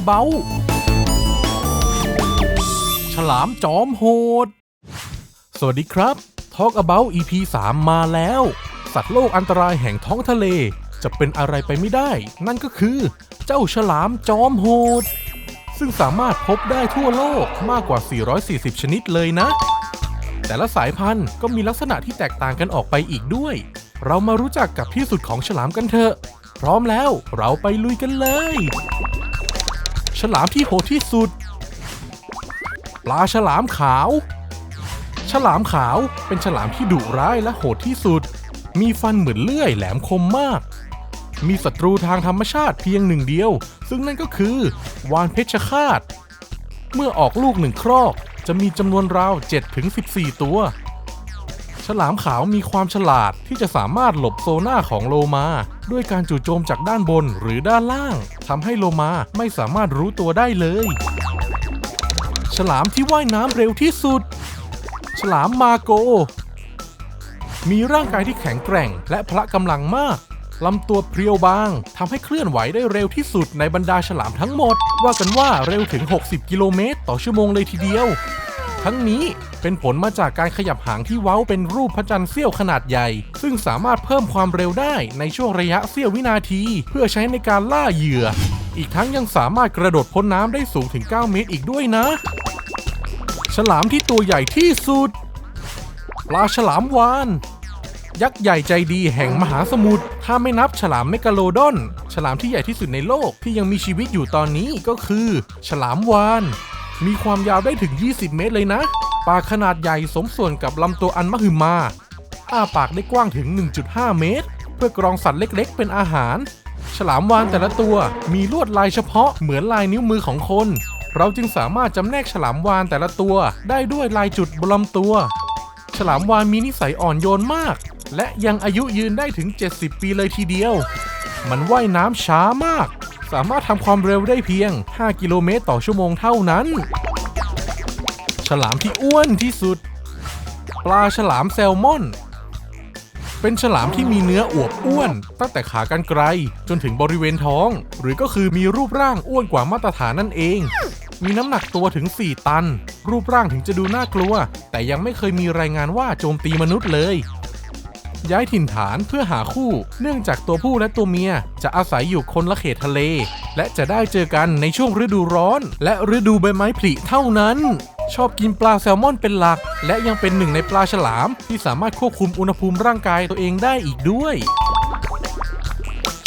About ฉลามจอมโหด สวัสดีครับ Talk About EP 3 มาแล้ว สัตว์โลกอันตรายแห่งท้องทะเล จะเป็นอะไรไปไม่ได้ นั่นก็คือ เจ้าฉลามจอมโหด ซึ่งสามารถพบได้ทั่วโลกมากกว่า 440 ชนิดเลยนะ แต่ละสายพันธุ์ก็มีลักษณะที่แตกต่างกันออกไปอีกด้วย เรามารู้จักกับที่สุดของฉลามกันเถอะ พร้อมแล้วเราไปลุยกันเลย ฉลามที่โหดที่สุด ปลาฉลามขาว ฉลามขาวเป็นฉลามที่ดุร้ายและโหดที่สุด มีฟันเหมือนเลื่อยแหลมคมมาก มีศัตรูทางธรรมชาติเพียงหนึ่งเดียว ซึ่งนั่นก็คือ วานเพชฌฆาต เมื่อออกลูกหนึ่งครอกจะมีจำนวนราว 7-14 ตัว ฉลามขาวมีความฉลาดที่จะสามารถหลบโซน่าของโลมา ด้วยการจู่โจมจากด้านบนหรือด้านล่างทำให้โลมาไม่สามารถรู้ตัวได้เลย ฉลามที่ว่ายน้ำเร็วที่สุด ฉลามมาโก มีร่างกายที่แข็งแกร่งและพละกำลังมากลำตัวเพรียวบางทำให้เคลื่อนไหวได้เร็วที่สุดในบรรดาฉลามทั้งหมด ว่ากันว่าเร็วถึง 60 กิโลเมตร ต่อชั่วโมงเลยทีเดียว ทั้งนี้เป็นผลมาจากการขยับหางที่เว้าเป็นรูปพระจันทร์เสี้ยวขนาดใหญ่ ซึ่งสามารถเพิ่มความเร็วได้ในช่วงระยะเสี้ยววินาที เพื่อใช้ในการล่าเหยื่อ อีกทั้งยังสามารถกระโดดพ้นน้ำได้สูงถึง 9 เมตรอีกด้วยนะ ฉลามที่ตัวใหญ่ที่สุด ปลาฉลามวาน ยักษ์ใหญ่ใจดีแห่งมหาสมุทร ถ้าไม่นับฉลามเมกาโลดอน ฉลามที่ใหญ่ที่สุดในโลกที่ยังมีชีวิตอยู่ตอนนี้ก็คือ ฉลามวาน มีความยาวได้ถึง 20 เมตรเลยนะ ปากขนาดใหญ่สมส่วนกับลำตัวอันมหึมา อ้าปากได้กว้างถึง 1.5 เมตร เพื่อกรองสัตว์เล็กๆ เป็นอาหาร ฉลามวานแต่ละตัวมีลวดลายเฉพาะเหมือนลายนิ้วมือของคน เราจึงสามารถจำแนกฉลามวานแต่ละตัวได้ด้วยลายจุดบนลำตัว ฉลามวานมีนิสัยอ่อนโยนมาก และยังอายุยืนได้ถึง 70 ปีเลยทีเดียว มันว่ายน้ำช้ามาก สามารถทำความเร็วได้เพียง 5 กิโลเมตรต่อชั่วโมงเท่านั้น ฉลามที่อ้วนที่สุด ปลาฉลามแซลมอน เป็นฉลามที่มีเนื้ออวบอ้วน ตั้งแต่ขากรรไกรจนถึงบริเวณท้อง หรือก็คือมีรูปร่างอ้วนกว่ามาตรฐานนั่นเอง มีน้ำหนักตัวถึง 4 ตัน รูปร่างถึงจะดูน่ากลัว แต่ยังไม่เคยมีรายงานว่าโจมตีมนุษย์เลย ย้ายถิ่นฐานเพื่อหาคู่ เนื่องจากตัวผู้และตัวเมีย จะอาศัยอยู่คนละเขตทะเล และจะได้เจอกันในช่วงฤดูร้อน และฤดูใบไม้ผลิเท่านั้น ชอบกินปลาแซลมอนเป็นหลัก และยังเป็นหนึ่งในปลาฉลาม ที่สามารถควบคุมอุณหภูมิร่างกายตัวเองได้อีกด้วย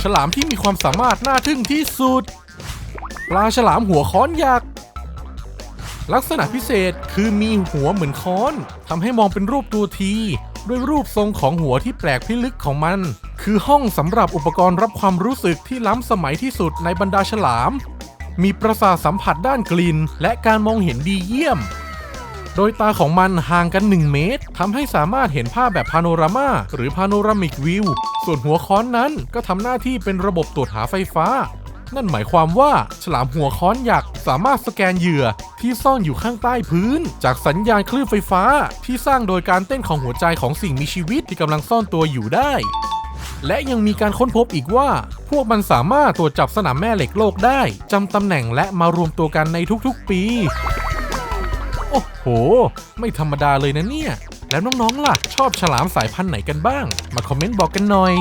ฉลามที่มีความสามารถน่าทึ่งที่สุด ปลาฉลามหัวค้อนยักษ์ลักษณะพิเศษคือมีหัวเหมือนค้อนทำให้มองเป็นรูปตัวที ด้วยรูปทรงของหัวที่แปลกพิลึกของมัน คือห้องสำหรับอุปกรณ์รับความรู้สึกที่ล้ำสมัยที่สุดในบรรดาฉลาม มีประสาทสัมผัสด้านกลิ่นและการมองเห็นดีเยี่ยม โดยตาของมันห่างกัน 1 เมตรทำให้สามารถเห็นภาพแบบพาโนรามาหรือพาโนรามิกวิวส่วนหัวค้อนนั้นก็ทำหน้าที่เป็นระบบตรวจหาไฟฟ้า นั่นหมายความว่าฉลามหัวค้อนยักษ์ สามารถสแกนเหยื่อที่ซ่อนอยู่ข้างใต้พื้น จากสัญญาณคลื่นไฟฟ้าที่สร้างโดยการเต้นของหัวใจของสิ่งมีชีวิตที่กำลังซ่อนตัวอยู่ได้ และยังมีการค้นพบอีกว่า พวกมันสามารถตรวจจับสนามแม่เหล็กโลกได้จำตำแหน่งและมารวมตัวกันในทุกๆปี โอ้โห ไม่ธรรมดาเลยนะเนี่ย แล้วน้องๆล่ะ ชอบฉลามสายพันธุ์ไหนกันบ้าง มาคอมเมนต์บอกกันหน่อย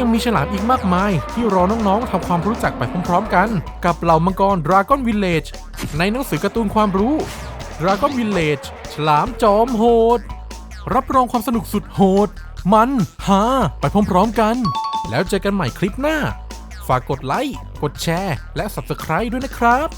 ยังมีฉลามอีกมากมาย ที่รอน้องๆทำความรู้จักไปพร้อมๆกัน กับเหล่ามังกร Dragon Village ในหนังสือการ์ตูนความรู้ Dragon Village ฉลามจอมโหด รับรองความสนุกสุดโหด มันฮาไปพร้อมๆกัน แล้วเจอกันใหม่คลิปหน้า ฝากกดไลค์ กดแชร์ และ Subscribe ด้วยนะครับ